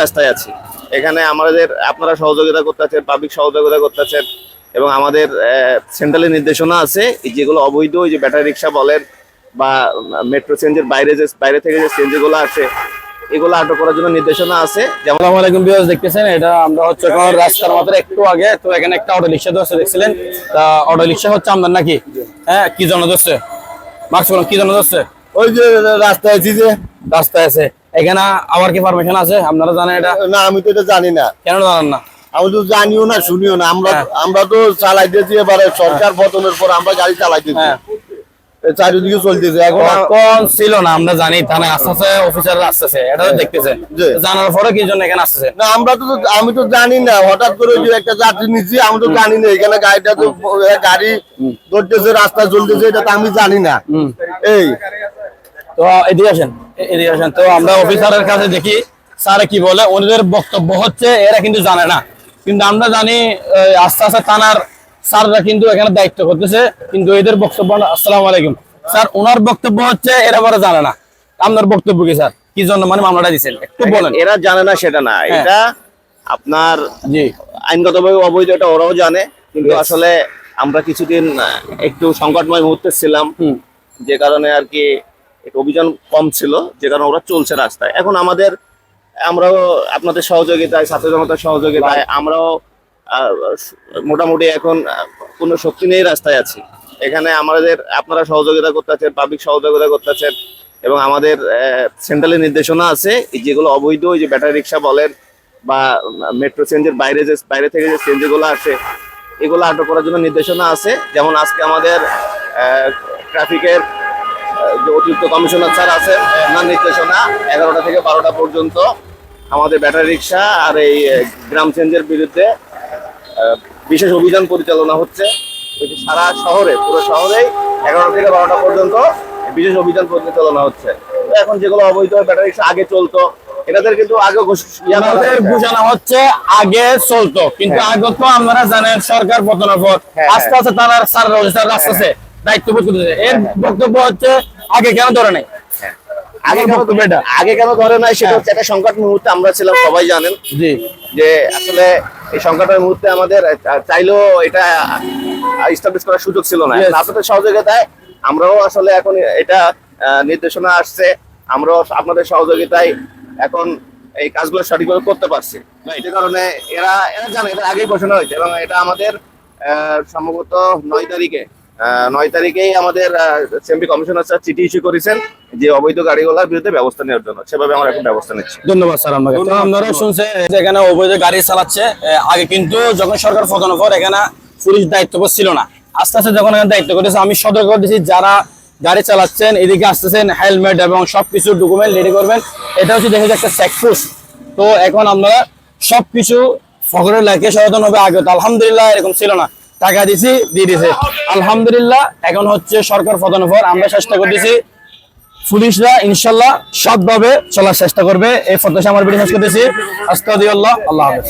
রাস্তায় আছি। এখানে আমাদের আপনারা সহযোগিতা করতেছেন পাবলিক সহযোগিতা করতেছেন এবং আমাদের সেন্ট্রালের নির্দেশনা আছে যেগুলো অবৈধ ওই যে ব্যাটারি রিক্সা বলেন বা মেট্রো চেঞ্জের বাইরে যে বাইরে থেকে যে চেঞ্জগুলো আছে এগুলো আটক করার জন্য নির্দেশনা আছে। যেমন আলাইকুম দেখতেছেন? এটা আমরা হচ্ছে এখন রাস্তার মাত্র একটু আগে তো এখানে একটা অটো রিক্সা ধরছে দেখছিলেন? তা অটো রিক্সা হচ্ছে আমাদের নাকি? হ্যাঁ কি জন্য ধরছে? মার্কস বলুন কি জন্য ধরছে? ওই যে রাস্তায় আছি যে। রাস্তায় আছে। এখানে আমার কি পারমিশন আছে? আপনারা জানেন এটা? না আমি তো এটা জানি না। কেন জানেন না? আমি তো জানিও না শুনিও না। আমরা হ্যাঁ। আমরা তো চালাইতেছি এবারে সরকার পতনের পর আমরা গাড়ি চালাইতেছি হ্যাঁ। চারিদিকে চলতেছে। এখন ছিল না আমরা জানি থানায় আসতেছে অফিসার আসতেছে এটা তো দেখতেছেন জানার পরে কি জন্য এখানে আসতেছে? না আমরা তো আমি তো জানি না হঠাৎ করে যে একটা যাত্রী নিচ্ছি আমি তো জানি না এখানে গাড়িটা তো গাড়ি ধরতেছে রাস্তা চলতেছে এটা তো আমি জানি না। এই তো এদিকে আসেন। এদিকে আসেন। তো আমরা অফিসারের কাছে দেখি স্যারে কি বলে। ওদের বক্তব্য হচ্ছে এরা কিন্তু জানে না। কিন্তু আমরা জানি আস্তে আস্তে থানার স্যাররা কিন্তু এখানে দায়িত্ব করতেছে। কিন্তু এদের বক্তব্য আসসালামু আলাইকুম। স্যার ওনার বক্তব্য হচ্ছে এরা বড় জানে না। আপনার বক্তব্য কি স্যার? কি জন্য? মানে মামলাটা দিচ্ছেন একটু বলেন। এরা জানে না সেটা না। হ্যাঁ। এটা আপনার জি। আইনগতভাবে অবৈধ এটা ওরাও জানে। কিন্তু আসলে আমরা কিছুদিন একটু সংকটময় মুহূর্তে ছিলাম। যে কারণে আর কি একটু অভিযান কম ছিল যে কারণে ওরা চলছে রাস্তায়। এখন আমাদের আমরাও আপনাদের সহযোগিতায় ছাত্র জনতার সহযোগিতায় আমরাও মোটামুটি এখন কোনো শক্তি নেই রাস্তায় আছি। এখানে আমাদের আপনারা সহযোগিতা করতে করতেছেন পাবলিক সহযোগিতা করতেছেন এবং আমাদের সেন্ট্রালের নির্দেশনা আছে যেগুলো অবৈধ ওই যে ব্যাটারি রিক্সা বলেন বা মেট্রো চেঞ্জের বাইরে যে বাইরে থেকে যে চেঞ্জগুলো আছে এগুলো আটক করার জন্য নির্দেশনা আছে। যেমন আজকে আমাদের ট্রাফিকের যে অতিরিক্ত কমিশনার স্যার আছেন ওনার নির্দেশনা এগারোটা থেকে বারোটা পর্যন্ত আমাদের ব্যাটারি রিক্সা আর এই গ্রাম চেঞ্জের বিরুদ্ধে বিশেষ অভিযান পরিচালনা হচ্ছে সারা শহরে পুরো শহরেই এগারোটা থেকে বারোটা পর্যন্ত বিশেষ অভিযান পরিচালনা হচ্ছে এখন যেগুলো অবৈধ ব্যাটারি রিক্সা আগে চলতো এটাদের কিন্তু আগে ঘোষ- করা আমাদের হয়েছে। বোঝানো হচ্ছে আগে চলতো কিন্তু হ্যাঁ। আগে তো আপনারা জানেন সরকার পতনের পর হ্যাঁ, আস্তে আস্তে তারা স্যার স্যার আসতেছে দায়িত্ব বোধ করতেছে এর বক্তব্য হচ্ছে আগে কেন ধরে নাই? আগে কেন বক্তব্য এটা। আগে কেন ধরে নাই সেটা হচ্ছে একটা সংকট মুহূর্তে আমরা ছিলাম সবাই জানেন। জি। যে আসলে এই সংকটের মুহূর্তে আমাদের চাইলেও এটা স্টাবলিশ করার সুযোগ ছিল না. আপনাদের সহযোগিতায় আমরাও আসলে এখন এটা নির্দেশনা আসছে। আমরাও আপনাদের সহযোগিতায় এখন এই কাজগুলো সঠিকভাবে করতে পারছি। যে কারণে এরা এরা জানে এটা আগেই ঘোষণা হয়েছে এবং এটা আমাদের আহ, সম্ভবত নয় তারিখে নয় তারিখেই আমাদের সিএমপি কমিশনার স্যার চিঠি ইস্যু করেছেন যে অবৈধ গাড়িগুলোর বিরুদ্ধে ব্যবস্থা নেওয়ার জন্য। সেভাবে আমরা এখন ব্যবস্থা নিচ্ছি। ধন্যবাদ স্যার আপনাকে। তো আপনারা শুনছে যে এখানে অবৈধ গাড়ি চালাচ্ছে। আগে কিন্তু যখন সরকার পতনের পর এখানে পুলিশ দায়িত্ব ছিল না। আস্তে আস্তে যখন এখানে দায়িত্ব করেছে আমি সতর্ক করে দিচ্ছি যারা গাড়ি চালাচ্ছেন এদিকে আসতেছেন হেলমেট এবং সবকিছু ডকুমেন্ট রেডি করবেন। এটা হচ্ছে দেখে একটা চেকপোস্ট তো এখন আমরা সবকিছু ফখরে লাগে সচেতন হবে। আগে তো আলহামদুলিল্লাহ এরকম ছিল না। টাকা দিছি, দিয়ে দিছে। আলহামদুলিল্লাহ, এখন হচ্ছে সরকার পতনের পর আমরা চেষ্টা করতেছি। পুলিশরা ইনশাল্লাহ সৎভাবে চলার চেষ্টা করবে। এই প্রত্যাশা আমার শেষ করতেছি। আস্তাদিয়াল্লাহ আল্লাহ হাফেজ।